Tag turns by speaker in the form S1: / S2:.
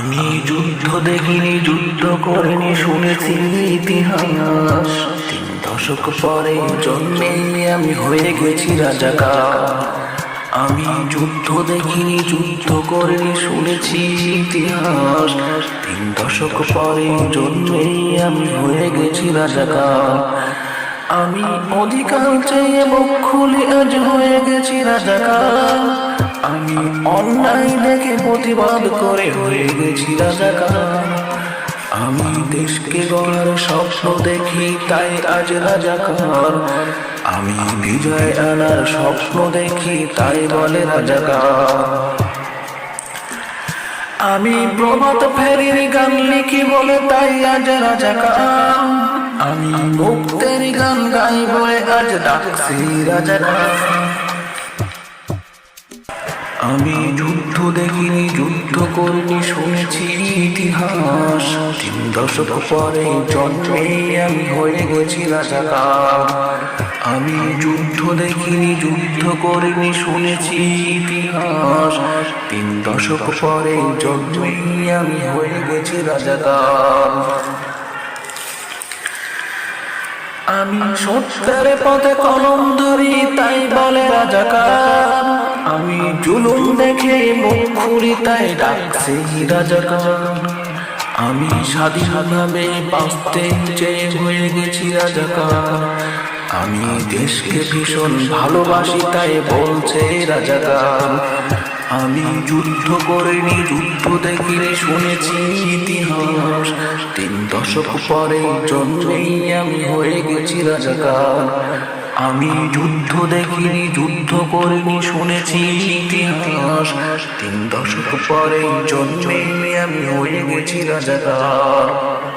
S1: আমি যুদ্ধ দেখিনি, যুদ্ধ করিনি শুনেছি ইতিহাস। তিন দশক পরে জন্মে আমি হয়ে গেছি রাজাকার। আমি যুদ্ধ দেখিনি, যুদ্ধ করিনি শুনেছি ইতিহাস। তিন দশক পরে জন্মে আমি হয়ে গেছি রাজাকার। আমি মুখ খুলে আজ হয়ে গেছি রাজাকার। আমি অন্যায় দেখে প্রতিবাদ করে হয়ে গেছি রাজাকার। আমি দেশকে গড়ার স্বপ্ন দেখি, তাই আজ রাজাকার। আমি বিজয় আনার স্বপ্ন দেখি, তাই বলে রাজাকার। আমি প্রভাত ফেরির গান লিখি বলে, তাই আজ রাজাকার। আমি মুক্তের গান গাই বলে, আজ ডাকছি রাজাকার। আমি যুদ্ধ দেখিনি, যুদ্ধ করিনি শুনেছি ইতিহাস। তিন দশক পরে জন্মে আমি হয়ে গেছি রাজাকার। আমি যুদ্ধ দেখিনি, যুদ্ধ করিনি শুনেছি ইতিহাস। তিন দশক পরে জন্মে আমি হয়ে গেছি রাজাকার। আমি সত্যের পথে কলম ধরি, তাই বলে রাজাকার। জুলুম দেখে মুখ খুলি তাই ডাকছি রাজাকার। আমি স্বাধীনভাবে বাঁচতে চেয়ে হয়ে গেছি রাজাকার। আমি দেশকে ভীষণ ভালোবাসি, তাই বলছে রাজাকার। আমি যুদ্ধ করিনি, যুদ্ধ দেখিনি শুনেছি ইতিহাস। তিন দশক পরে জন্মেই আমি হয়ে গেছি রাজাকার। আমি যুদ্ধ দেখিনি, যুদ্ধ করিনি, শুনেছি ইতিহাস। তিন দশক পরে জন্মে আমি হয়ে গেছি রাজাকার।